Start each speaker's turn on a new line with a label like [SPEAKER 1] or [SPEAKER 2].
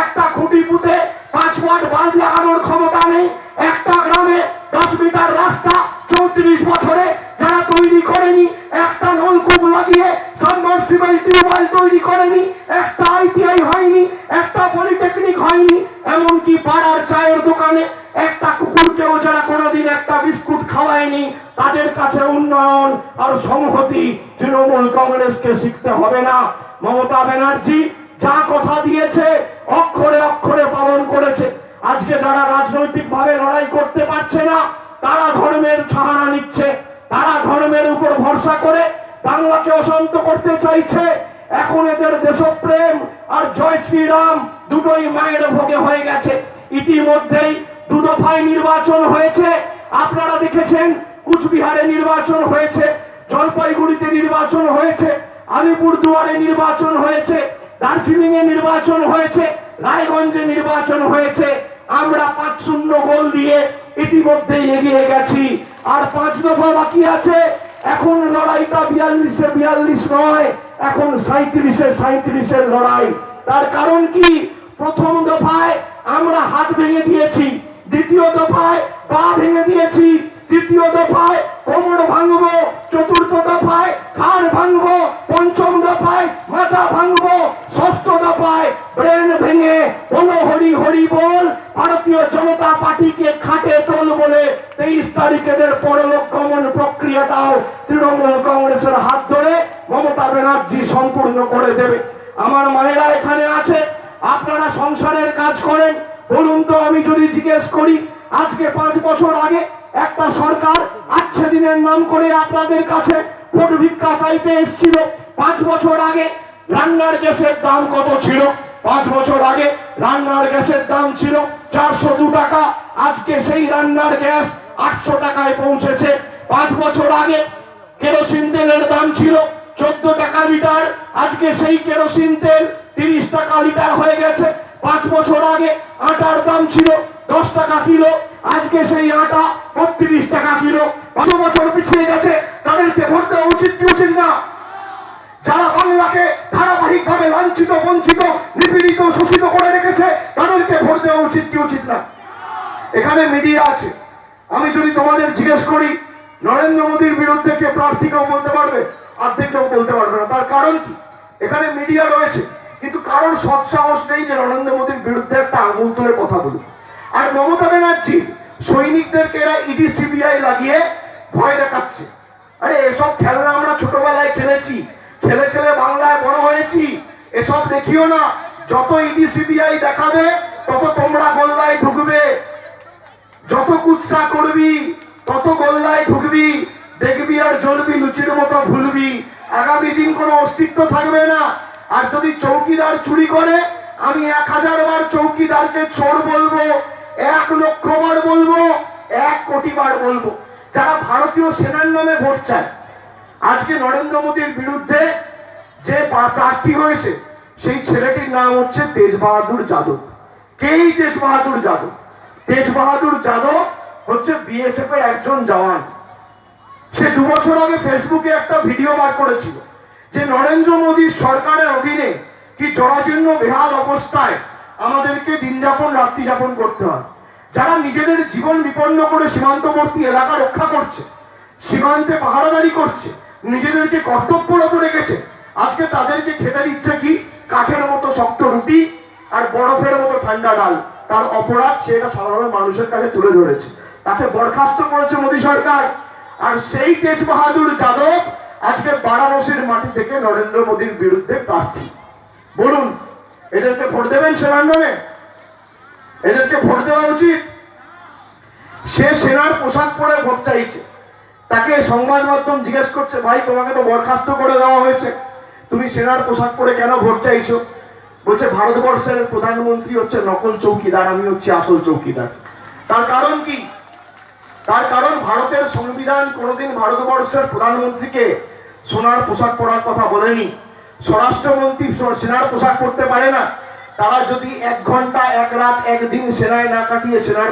[SPEAKER 1] একটা খুঁটি পুঁতে পাঁচ ওয়াট বাল্ব লাগানোর ক্ষমতা নেই। একটা গ্রামে দশ মিটার রাস্তা চৌত্রিশ বছরে যারা তৈরি করেনি, একটা নলকূপ লাগিয়ে সাবমার্সিবল টিউবওয়েল তৈরি করেনি, একটা আইটিআই হয়নি, একটা পলিটেকনিক হয়নি, এমনকি পাড়ার চায়ের দোকানে একটা কুকুরকেও যারা কোনোদিন একটা বিস্কুট খাওয়ায়নি, তাদের কাছে উন্নয়ন আর সংহতি তৃণমূল কংগ্রেসকে শিখতে হবে না। মমতা ব্যানার্জি যা কথা দিয়েছে, অক্ষরে অক্ষরে পালন করেছে। আজকে যারা রাজনৈতিক ভাবে লড়াই করতে পারছে না, তারা ধর্মের ছাড়া নিচ্ছে। তারা ধর্মের উপর ভরসা করে বাংলাকে অশান্ত করতে চাইছে। এখন এদের দেশপ্রেম আর জয় শ্রীরাম দুটোই মায়ের ভোগে হয়ে গেছে। ইতিমধ্যেই দু দফায় নির্বাচন হয়েছে। আপনারা দেখেছেন কুচবিহারে নির্বাচন হয়েছে, জলপাইগুড়িতে নির্বাচন হয়েছে, আলিপুরদুয়ারে নির্বাচন হয়েছে। দার্জিলিং এ নির্বাচন হয়েছে, রায়গঞ্জে নির্বাচন হয়েছে, আমরা পাঁচ শূন্য গোল দিয়ে ইতিমধ্যে এগিয়ে গেছি। আর পাঁচ দফা বাকি আছে, এখন লড়াইটা বিয়াল্লিশে বিয়াল্লিশ নয়, এখন সাঁত্রিশে সাঁত্রিশের লড়াই। তার কারণ কি? প্রথম দফায় আমরা হাত ভেঙে দিয়েছি, দ্বিতীয় দফায় পা ভেঙে দিয়েছি ভেঙে বলো হরি হরি বল, ভারতীয় জনতা পার্টিকে খাটে তোল বলে তেইশ তারিখেদের পরলোক গমন প্রক্রিয়াটাও তৃণমূল কংগ্রেসের হাত ধরে মমতা ব্যানার্জি সম্পূর্ণ করে দেবে। আমার মায়েরা এখানে আছে, আপনারা সংসারের কাজ করেন। বলুন তো আমি যদি জিজ্ঞেস করি, আজকে পাঁচ বছর আগে একটা সরকার আচ্ছে দিনের নাম করে আপনাদের কাছে ভোট ভিক্ষা চাইতে এসেছিল। পাঁচ বছর আগে রান্নার গ্যাসের দাম কত ছিল? পাঁচ বছর আগে রান্নার গ্যাসের দাম ছিল চারশো দু টাকা। আজকে সেই রান্নার গ্যাস আটশো টাকায় পৌঁছেছে। পাঁচ বছর আগে কেরোসিন তেলের দাম ছিল চোদ্দ টাকা লিটার। আজকে সেই কেরোসিন তেল তিরিশ টাকা লিটার হয়ে গেছে। পাঁচ বছর আগে আটার দাম ছিল দশ টাকা কিলো। আজকে সেই আটা বত্রিশ টাকা কিলো। পাঁচ বছর পিছিয়ে গেছে। তাদেরকে ভোট দেওয়া উচিত কি উচিত না? যারা বাংলাকে ধারাবাহিক ভাবে লাঞ্ছিত, বঞ্চিত, নিপীড়িত, শোষিত করে রেখেছে, তাদেরকে ভোট দেওয়া উচিত কি উচিত না? এখানে মিডিয়া আছে। আমি যদি তোমাদের জিজ্ঞেস করি, নরেন্দ্র মোদীর বিরুদ্ধে কে প্রার্থী কেউ বলতে পারবে? অর্ধেক কেউ বলতে পারবে না। তার কারণ কি? এখানে মিডিয়া রয়েছে, কিন্তু কারোর সৎসাহস নেই যে নরেন্দ্র মোদীর বিরুদ্ধে একটা আঙুল তুলে কথা বলুক। আর মমতা ব্যানার্জি, সৈনিকদেরকে এরা ইডি, সিবিআই লাগিয়ে ভয় দেখাচ্ছে। আরে এসব খেলনা আমরা ছোটবেলায় খেলেছি। খেলে খেলে বাংলায় বড় হয়েছি, এসব দেখিও না। যত ইডি, সিবিআই দেখাবে, তত তোমরা গোল্লায় ঢুকবে। যত কুৎসা করবি, তত গোল্লায় ঢুকবি। দেখবি আর জ্বলবি, লুচির মতো ভুলবি। আগামী দিন কোনো অস্তিত্ব থাকবে না। আর যদি চৌকিদার চুরি করে, আমি এক হাজার বার চৌকিদারকে চোর বলব, এক লক্ষ বার বলব, এক কোটি বার বলব। যারা ভারতীয় সেনার নামে ভোট চায় আজকে নরেন্দ্র মোদীর বিরুদ্ধে যে প্রার্থী হয়েছে, সেই ছেলেটির নাম হচ্ছে তেজ বাহাদুর যাদব। কেই তেজ বাহাদুর যাদব? তেজ বাহাদুর যাদব হচ্ছে বিএসএফ এর একজন জওয়ান। সে দু বছর আগে ফেসবুকে একটা ভিডিও বার করেছিল যে নরেন্দ্র মোদীর সরকারের অধীনে কি জরাজীর্ণ, বেহাল অবস্থায় আমাদেরকে দিন যাপন, রাত্রি যাপন করতে হয়। যারা নিজেদের জীবন বিপন্ন করে সীমান্তবর্তী এলাকা রক্ষা করছে, সীমান্তে পাহারাদারি করছে নিজেদেরকে কর্তব্যরত রেখেছে। আজকে তাদেরকে খেতে দিচ্ছে কি? কাঠের মতো শক্ত রুটি আর বরফের মতো ঠান্ডা ডাল। তার অপরাধ সেটা সাধারণ মানুষের কাছে তুলে ধরেছে। তাকে বরখাস্ত করেছে মোদী সরকার। আর সেই তেজ বাহাদুর যাদব আজকে বারাণসীর মাটি থেকে নরেন্দ্র মোদীর বিরুদ্ধে প্রার্থী। বলুন, এদেরকে ভোট দেবেন নামে এদেরকে ভোট দেওয়া উচিত? সে সেনার পোশাক পরে ভোট চাইছে। তাকে সংবাদ মাধ্যম জিজ্ঞেস করছে, ভাই, তোমাকে তো বরখাস্ত করে দেওয়া হয়েছে। তুমি সেনার পোশাক পরে কেন ভোট চাইছো? বলছে, ভারতবর্ষের প্রধানমন্ত্রী হচ্ছে নকল চৌকিদার, আমি হচ্ছে আসল চৌকিদার। তার কারণ কি? তার কারণ ভারতের সংবিধান কোনোদিন ভারতবর্ষের প্রধানমন্ত্রীকে সোনার পোশাক পরার কথা বলেনি। স্বরাষ্ট্রমন্ত্রী সেনার পোশাক পরতে পারে না। তারা যদি এক ঘণ্টা, এক রাত, একদিন সেনায় না কাটিয়ে সেনার